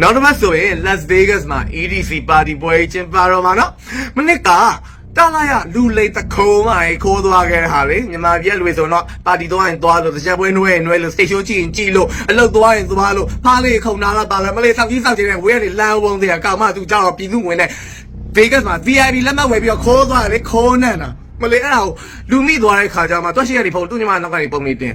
နောက်တစ်ပတ်ဆိုရင် Las Vegas မှာ EDC party ပွဲကျင်းပတော့မှာနော်မနစ်ကတာလာရလူလိတ်တခုံးမိုင်ခိုးသွားခဲ့တဲ့ဟာလေမြန်မာပြည်လူတွေဆိုတော့ပါတီသွားရင်သွားလို့တကြပွဲနှွဲရင်နှွဲလို့စတေရှိုးကြည့်ရင်ကြည့်လို့အလုပ်သွားရင်သွားလို့ဖားလေးခုံနာလာပါလဲမလေးစောက်ကြီးစောက်ကြီးနဲ့ဝဲရနေလမ်းဝုန်းတွေကကောင်မသူကြောက်တော့ပြည်သူဝင်နေ Vegas မှာ VIP လက်မှတ်ဝယ်ပြီးတော့ခိုးသွားတယ်လေခိုးနေတာမလေးအဲ့ဒါကိုလူမိသွားတဲ့ခါကျမှတွက်ရှိရတဲ့ဖုန်းသူ့ညီမနောက်ကနေပုံနေတင်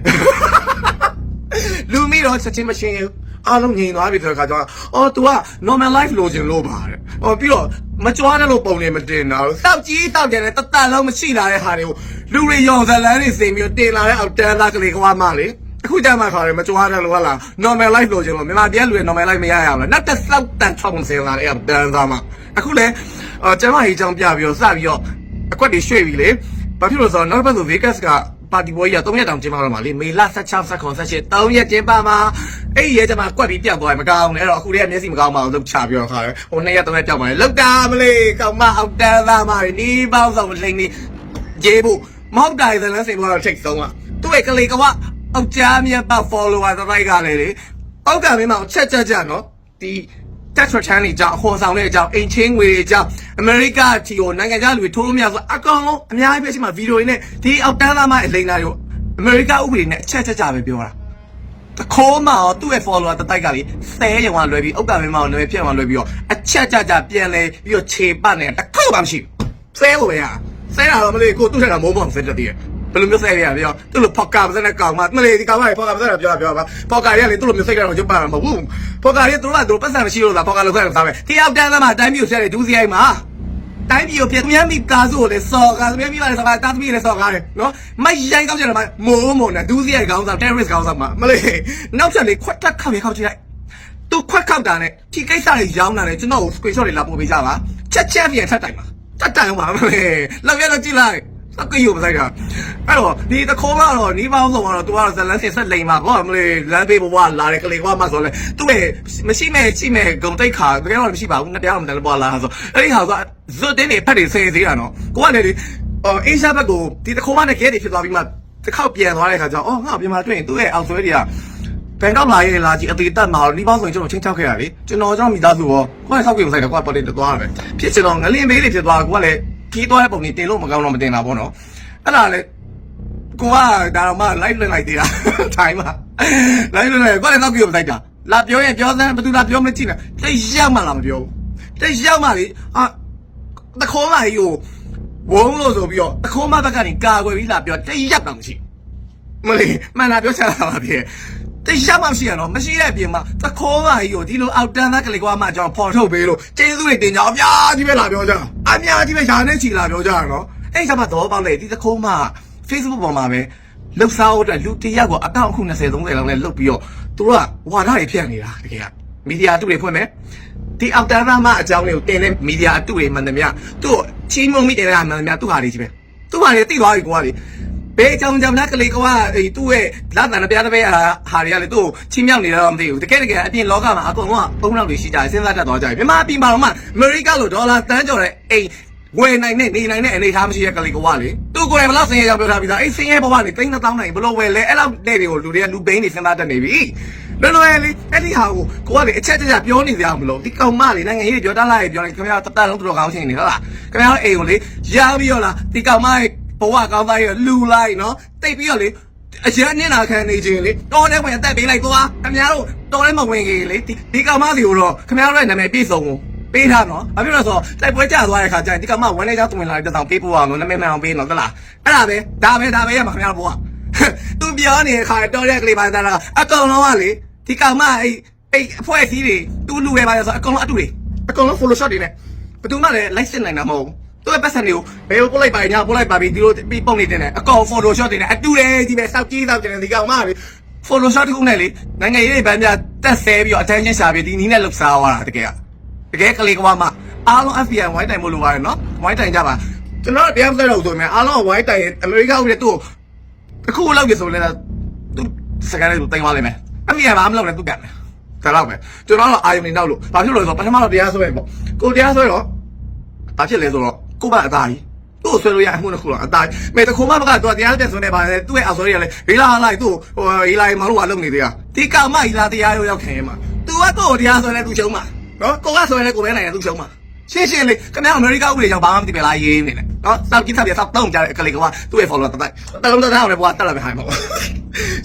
လူမိတော့ချက်ချင်းမရှင်းဘူး အားလုံးငြိမ်သွားပြီဆိုတဲ့ခါကျတော့အော် तू က normal life လိုချင်လို့ပါတဲ့။အော်ပြီးတော့မကြွားတဲ့လို့ပုံနေမတင်တော့ဘူး။တောက်ကြီးတောက်တယ်နဲ့တတလုံးမရှိလာတဲ့ဟာတွေကိုလူတွေရောင်ဇလန်းတွေစိန်ပြီးတော့တင်လာတဲ့အောက်တန်းသားကလေးကဝါမလေးအခုကြမှာခါတယ်မကြွားတယ်လို့ဟလား normal life လိုချင်လို့မြန်မာပြည်လူတွေ normal life မရရအောင်လားနောက်တစ်စောက်တန်ချောင်းစင်လာတဲ့အောက်တန်းသားမှာအခုလဲအော်ကျမကြီးကြောင်းပြပြီးတော့စပြီးတော့အကွက်တွေရွှေ့ပြီလေဘာဖြစ်လို့လဲဆိုတော့နောက်တစ်ပတ်ဆို Vegas က ပါတီပွဲကြီးက3ရက်တောင်ကျင်းပတော့မှာလေမေလ16 19 18 3ရက်ကျင်းပမှာအဲ့ဒီရဲကျမကွက်ပြီးပြောက်သွားရင်မကောင်းဘူးလေအဲ့တော့အခုတည်းကမျက်စိမကောင်းပါဘူးလှုပ်ချပြီးတော့ခါတယ်ဟို2ရက်3ရက်ပြောက်ပါလေလှုပ်တာမလေးကောင်မအောက်တန်းသားမတွေနီးပေါင်းဆောင်လိမ့်နေရေးဖို့မဟုတ်တာလည်းစိတ်ဘောတော့ထိတ်ဆုံးอ่ะသူ့ရဲ့ကလေးကဝအောက်ကြားမြတ်ပါ follower တော့တိုက်ကလည်းလေအောက်ကမင်းမအောင်ချက်ချက်ချက်နော်ဒီ တက်ထရချန်တွေကြောင့်အခွန်ဆောင်တဲ့အကြောင်းအိမ်ချင်းငွေတွေကြောင့်အမေရိကချီကိုနိုင်ငံခြားလူတွေထိုးလို့မရဆိုအကောင်လုံးအများကြီးပဲရှိမှဗီဒီယိုတွေနဲ့ဒီအောက်တန်းသားမအလိန်သားတွေကိုအမေရိကဥပဒေနဲ့အချက်ချက်ကြပဲပြောတာတခိုးမအောင်သူ့ရဲ့ follower တတိုက်ကလေဆဲရုံကလွယ်ပြီးအောက်ကမင်းမအောင်လွယ်ပြက်မှလွယ်ပြီးတော့အချက်ကြကြပြန်လဲပြီးတော့ခြေပတ်နေတာတခုမှမရှိဘူးဆဲလို့ပဲရဆဲတာတော့မလေးကိုသူ့ထက်တာမိုးပေါင်ဆဲတတ်သေးတယ် ဘယ်လိုမျိုးဆဲရရပြောသူ့လိုဖောက်ကာပါစတဲ့ကောင်မမလေးဒီကောင်မဖောက်ကာပါစတဲ့ပြောပြောပါဖောက်ကာရလေသူ့လိုမျိုးစိတ်ကတော့ရုပ်ပါမှာမဟုတ်ဘူးဖောက်ကာရသူတို့ကသူတို့ပတ်စံမရှိလို့လားဖောက်ကာလောက်ခဲ့တာပဲတယောက်တန်းသားမှာတိုင်းမျိုးဆက်တယ်ဒူးစရိုက်မှာတိုင်းပြည်ကိုပြမြမ်းမိကားစိုးကိုလေစော်ကားမြမ်းမိပါလေစော်ကားတာသမီးလေစော်ကားတယ်နော်မရိုင်းကောင်းကြတယ်မှာမိုးမိုးနဲ့ဒူးစရိုက်ကောင်းဆောင် terrorist ကောင်းဆောင်မှာမလေးနောက်ချက်လေးခွက်တက်ခောက်ရခောက်ကြည့်လိုက်သူခွက်ခောက်တာနဲ့ဒီကိစ္စတွေရောင်းတာနဲ့ကျွန်တော်ကို screenshot တွေလာပို့ပေးကြပါချက်ချက်ပြန်ထပ်တိုင်ပါထပ်တိုင်ပါမလေးလောက်ရတော့ကြည့်လိုက် စကယူမဆိုင်တာအဲ့တော့ဒီတခေါ်ကတော့နီးပေါင်းဆုံးကတော့ तू ကတော့ဇလန်းစင်ဆက်လိန်မှာကောမလေးလမ်းပေးဘဝလာတယ်ကလေးကမှဆိုလဲသူ့ရဲ့မရှိမဲ့ရှိမဲ့ဂုံတိတ်ခါတကယ်တော့မရှိပါဘူးနှစ်တရားမှမတယ်ဘဝလာဆိုအဲ့ဒီဟာကဇွတ်တင်းနေဖက်တွေဆယ်သေးတာနော်ကိုကလည်းဒီအော်အေရှားဘက်ကိုဒီတခေါ်မှနဲ့ခဲတွေဖြစ်သွားပြီးမှတစ်ခေါက်ပြန်သွားတဲ့ခါကျတော့အော်ငါပြန်มาတွေ့ရင်သူ့ရဲ့အောက်ဆွဲတွေကဘန်ကောက်လာရေးလာကြီးအသေးတက်မှာနီးပေါင်းဆိုရင်ကျွန်တော်ချင်းချောက်ခဲ့ရလေကျွန်တော်ကျွန်တော်မိသားစုရောကိုကလည်းဆောက်ကြည့်မဆိုင်တာကိုကပေါ်တင်သွားတယ်ဖြစ်ကျွန်တော်ငလင်းဘေးတွေဖြစ်သွားကိုကလည်း ခီးသွားတဲ့ပုံကြီးတင်လို့မကောင်းတော့မတင်တာပေါ့နော်အဲ့ဒါလေကိုကဒါတော့မှ live လွှင့်လိုက်သေးတာထိုင်မှာ live လွှင့်လိုက်ကိုလည်းတော့ပြောမတိုက်တာလာပြောရင်ပြောစမ်းဘယ်သူလာပြောမကြည့်နဲ့တိတ်ရောက်မှလာမပြောဘူးတိတ်ရောက်မှလေအာတခေါ်မကြီးကိုဝုန်းလို့ဆိုပြီးတော့တခေါ်မဘက်ကနေကာကွယ်ပြီးလာပြောတိတ်ရောက်တော့မရှိမလေးမှန်တာပြောချင်တာပါပြေတိတ်ရောက်မှမရှိရတော့မရှိတဲ့အပြင်မှာတခေါ်မကြီးကိုဒီလိုအောက်တန်းသားကလေးကွာမှအကြောင်းပေါ်ထုတ်ပေးလို့ကျေးဇူးတွေတင်ကြအများကြီးပဲလာပြောကြ အများကြီးပဲရှာနေချီလာပြောကြရနော်အဲ့ဒီကမှတော့ပေါ့လေဒီတခေါ်မ Facebook ပေါ်မှာပဲလှုပ်ရှားဖို့အတွက်လူတစ်ယောက်ကိုအကောင့်အခု20 30လောက်နဲ့လှုပ်ပြီးတော့သူတို့ကဝါဒတွေဖြန့်နေတာတကယ်ကမီဒီယာအတုတွေဖွင့်မယ်ဒီအောက်တန်းသားမအကြောင်းလေးကိုတင်တဲ့မီဒီယာအတုတွေမှန်သမျှသူ့ကိုချီးမွမ်းမိတယ်လားမှန်သမျှသူ့ဟာတွေကြီးပဲသူ့ဟာတွေတိသွားပြီကွာလေ ဘယ်အကြောင်းကြောင့်လဲကလေးကအဲသူ့ရဲ့လာတန်ပြားတပည့်ဟာဟာတွေကလေသူ့ကိုချီးမြှောက်နေတော့မသိဘူးတကယ်တကယ်အပြင်လောကမှာအကုန်လုံးကပုံနောက်တွေရှိကြတယ်စဉ်းစားတတ်သွားကြတယ်မြန်မာပြည်မှာတော့မှအမေရိကလိုဒေါ်လာတန်းကျော်တဲ့အိမ်ဝယ်နိုင်နဲ့နေနိုင်တဲ့အနေအထားမရှိတဲ့ကလေးကဝါလေသူကိုယ်တိုင်ဘလောက်ဆင်းရဲကြောင်ပြောထားပြီးသားအဲ့ဆင်းရဲဘဝနေတိန်းတောင်းနိုင်ဘလို့ဝယ်လဲအဲ့လောက်တဲ့တွေကိုလူတွေကလူဘိန်းတွေစဉ်းစားတတ်နေပြီလွယ်လွယ်လေးအဲ့ဒီဟာကိုကိုကလေအချက်တချက်ပြောနေကြမလို့ဒီကောင်မလေးနိုင်ငံရေးပြောတတ်လိုက်ပြောလိုက်ခင်ဗျာတတ်တတ်လုံးသူတော်ကောင်းချင်းနေဟုတ်လားခင်ဗျားအိမ်ကိုလေရာပြီးတော့လားဒီကောင်မရဲ့ ဘဝကောင်းသားရဲ့လူလိုက်နော်တိတ်ပြီးတော့လေအရန်နေတာခံနေခြင်းလေတော်တဲ့ဝင်တက်ပေးလိုက်သွားခင်ဗျားတို့တော်တဲ့မဝင်ကြီးလေဒီဒီကောင်မစီကိုတော့ခင်ဗျားတို့ရဲ့နာမည်ပြည့်စုံကိုပေးထားနော်ဘာဖြစ်လို့လဲဆိုတော့တိုက်ပွဲကျသွားတဲ့ခါကျရင်ဒီကမှဝန်းနေကြောင်းတွင်လာတဲ့တောင်ပေးဖို့အောင်လို့နာမည်မှန်အောင်ပေးနော်တလားအဲ့ဒါပဲဒါပဲဒါပဲရမှာခင်ဗျားတို့ဘောကသူပြောနေတဲ့ခါတော်တဲ့ကလေးပါသားလားအကောင်လုံးကလေဒီကောင်မအဲ့အဲ့အဖွဲ့အစည်းတွေသူ့လူတွေပါဆိုအကောင်လုံးအတူတွေအကောင်လုံး follow shot တွေနဲ့ဘယ်သူမှလည်း like စစ်နိုင်တာမဟုတ်ဘူး သူ့ရဲ့ပတ်စံတွေကိုဘယ်ကိုပို့လိုက်ပါညာပို့လိုက်ပါပြီဒီလိုပြီးပုံနေတင်တယ်အကောင် follow shot တွေနဲ့အတူတယ်ဒီပဲစောက်ကြီးစောက်ကြတယ်ဒီကောင်မလေ follow shot တစ်ခုနဲ့လေနိုင်ငံရေးတွေဗန်းပြတက်ဆဲပြီးတော့ attention ရှာပြီးဒီနီးနဲ့လှုပ်ရှားသွားတာတကယ်ကတကယ်ကလေးကဝါမအားလုံး FBI ဝိုင်းတိုင်မို့လို့ပါတယ်နော်ဝိုင်းတိုင်ကြပါကျွန်တော်တရားမစတော့ဆိုရင်အားလုံးဝိုင်းတိုင်အမေရိကဥပဒေသူ့တစ်ခုလောက်ပြဆိုလဲသူစကန်လေးသူတင်သွားလိမ့်မယ် FBI ဘာမှမလုပ်နဲ့သူကန်တယ်ဒါတော့ပဲကျွန်တော်တော့အာယုန်နေနောက်လို့ဘာဖြစ်လို့လဲဆိုတော့ပထမတော့တရားဆွဲပေါ့ကိုတရားဆွဲတော့ဘာဖြစ်လဲဆိုတော့ ကိုမအသားကြီးသူ့ဆွဲလို့ရအမှုတစ်ခုတော့အသားမေတခုမမကသူကတရားတက်ဆွနေပါတယ်သူ့ရဲ့အော်ဆော်ရီကလည်းဟေးလာလိုက်သူ့ဟိုဟေးလာမလို့အလုပ်နေသေးတာဒီကမဟီလာတရားရောက်ရောက်ခင်မှာသူကသူ့တရားဆွနေသူ့ချုံမှာနော်ကိုကဆွနေကိုပဲနိုင်တယ်သူ့ချုံမှာရှင်းရှင်းလေးခင်ဗျားအမေရိကဥပဒေကြောင့်ဘာမှမသိပဲလားရေးနေတယ်နော်စောက်ကြည့်ဆက်ပြစောက်တော့ကြတယ်အကလေးကသူ့ရဲ့ follower တက်တက်တက်လုံးတက်ထားတယ်ဘွာတက်လာပဲဟိုင်းပါဘော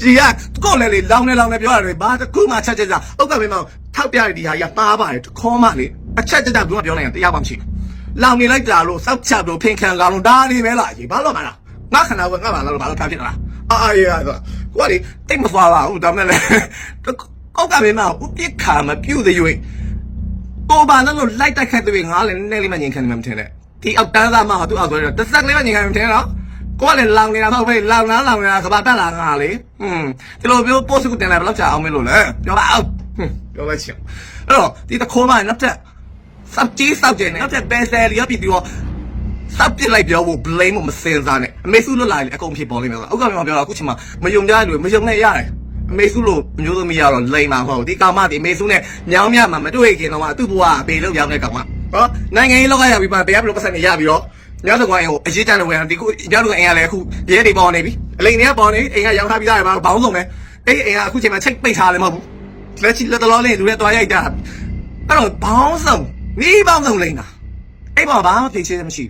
ကြီးကကိုလည်းလေလောင်းနေလောင်းနေပြောရတယ်ဘာတခုမှချက်ချက်စားဥက္ကမေမောင်ထောက်ပြရတဲ့ဒီဟာကြီးကပါပါတယ်တခေါမှလေအချက်ချက်တာဘယ်သူမှပြောနိုင်တာတရားမှမရှိဘူး လောင်နေလိုက်တာလို့စောက်ချလို့ဖင်ခံကောင်လို့ဒါလေးပဲလားကြီးဘာလို့မှလားငါခဏကငါဘာလို့ဘာလို့ထားဖြစ်လားအာအေးရတော့ကိုကလေတိတ်မဖွာပါဘူးဒါမဲ့လေကောက်ကမင်းမောင်ဥပိ္ပခာမပြုတ်တဲ့၍ကိုဘာလို့လိုက်တိုက်ခတ်တဲ့ငါလည်းနည်းနည်းလေးမှငြိမ်ခံနေမှမထင်နဲ့ဒီအောက်တန်းသားမဟာသူ့အောက်ဆိုတော့တစ်စက်ကလေးမှငြိမ်ခံနေမှမထင်နော်ကိုကလည်းလောင်နေတာမဟုတ်ဘူးလောင်လားလောင်နေတာကဘာတက်လာငါလေဟွန်းဒီလိုပြောပို့စုတင်လာဘယ်လောက်ကြာအောင်မလို့လဲပြောပါအောင်ဟွန်းပြောလိုက်ချင်အဲ့တော့ဒီတခိုးမနောက်ထပ် စပ်ကြီးစောက်ကျင်နေနောက်ထပ်ဘယ်ဆယ်လီရပြီးပြီးတော့စပ်ပြစ်လိုက်ပြောဖို့ blame မစင်စားနဲ့အမေစုလွတ်လာလေအကုန်ဖြစ်ပေါ်လိမ့်မယ်ဆိုတော့ဥက္ကဋ္ဌပြောတာအခုချိန်မှာမယုံကြတဲ့လူမယုံနဲ့ရတယ်အမေစုလို့မျိုးသမီးရတော့လိမ့်မှာမဟုတ်ဒီကောင်မဒီအမေစုနဲ့ညောင်းမြမှာမတွေ့ခင်တော့မှသူ့ဘဝအပေလောက်ရောက်တဲ့ကောင်မဟောနိုင်ငံရေးလောက်ကရပြီးပါဘယ်ကဘလို့ပတ်စံနေရပြီးတော့ညတော့ကွာဟိုအရေးတန်းလို့ဝင်ဒီခုညတော့အိမ်ကလည်းအခုရဲတွေပေါ်နေပြီအလိန်တွေကပေါ်နေအိမ်ကရောင်းထားပြီးသားရပါဘောင်းဆုံးပဲအဲ့အိမ်ကအခုချိန်မှာချိတ်ပိတ်ထားလည်းမဟုတ်ဘူးလက်ချီလက်တော်လေးလူတွေတွားရိုက်တာအဲ့တော့ဘောင်းဆုံး နီးဘောင်းဆုံးလိမ့်တာအဲ့ပေါ်ဘာမှဖြေချင်မရှိ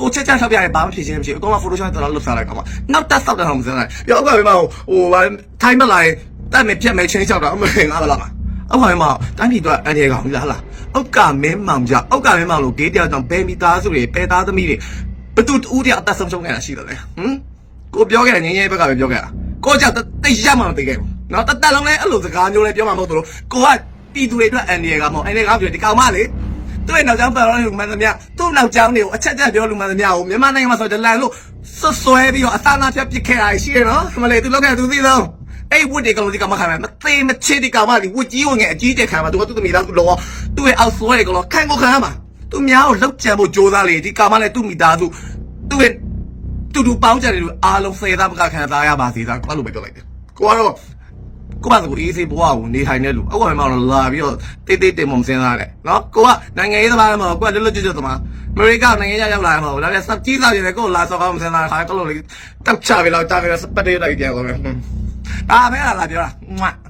ကိုချက်ချက်ထောက်ပြရဲဘာမှဖြေချင်မရှိအကောင်က Photoshop တော်တော်လုပ်စားလိုက်ကောင်မနောက်တက်ဆောက်တယ်အောင်မစမ်းလိုက်ပြောဥက္ကဋ္ဌမဟိုဘာထိုင်းမလာရင်တက်မယ်ပြက်မယ်ချင်းချောက်တာအမေငါလာမှာအောက်ပါမတိုင်းပြည်တော့အန်ဒီကောင်လားလားအောက်ကမင်းမောင်ကြအောက်ကမင်းမောင်လို့ဂေးတယောက်ကြောင့်ဘယ်မိသားစုတွေပဲသားသမီးတွေဘသူတူတယောက်အသက်ဆုံးရှုံးခဲ့တာရှိတယ်လေဟမ်ကိုပြောခဲ့တယ်ငင်းငယ်ဘက်ကပဲပြောခဲ့တာကိုကြောင့်တိတ်ရမှမသိခဲ့ဘူးနော်တသက်လုံးလည်းအဲ့လိုစကားမျိုးလည်းပြောမှာမဟုတ်တော့ကိုကပြည်သူတွေအတွက်အန်ဒီကမဟုတ်အန်ဒီကပြောဒီကောင်မလေး သူ့ရဲ့နောက်ကျောင်းပတ်တော်လူမှန်သမျှသူ့နောက်ကျောင်းတွေကိုအချက်ချက်ပြောလူမှန်သမျှကိုမြန်မာနိုင်ငံမှာဆိုဒလန်လို့ဆွဆွဲပြီးတော့အသာနာပြပစ်ခဲ့တာရှိရနော်မလေးသူလောက်ခဲ့သူသိတော့အဲ့ဝတ်တွေကလုံးဒီကမခံမယ်မသေးမချစ်ဒီကမဒီဝတ်ကြီးဝင်ငယ်အကြီးကျယ်ခံမှာသူကသူ့သမီးသားသူလောသူ့ရဲ့အောက်ဆွဲကလောခံကိုခံရမှာသူများကိုလောက်ကြံဖို့ကြိုးစားလေဒီကမလည်းသူ့မိသားစုသူ့ရဲ့တူတူပေါင်းကြတယ်လို့အားလုံးစေသားမကခံစားရပါစေသားဘာလို့ပဲပြောလိုက်တယ်ကိုကတော့ ကိုပါစကိုအေးစေးဘဝကိုနေထိုင်နေလို့အောက်ဝင်မှာတော့လာပြီးတော့တိတ်တိတ်တင်မမစင်းသားတယ်နော်ကိုကနိုင်ငံရေးသမားမှာကိုကလွတ်လွတ်ကျွတ်ကျွတ်သမားအမေရိကနိုင်ငံရေးရောက်လာမှာဒါလည်းစပ်ကြီးစားနေတယ်ကိုလာစောကောင်းမစင်းသားခါကလို့လေတောက်ချပြီးတော့တာပြီးတော့စပတ်တွေလိုက်ပြန်သွားမယ်ဒါပဲလားပြောတာ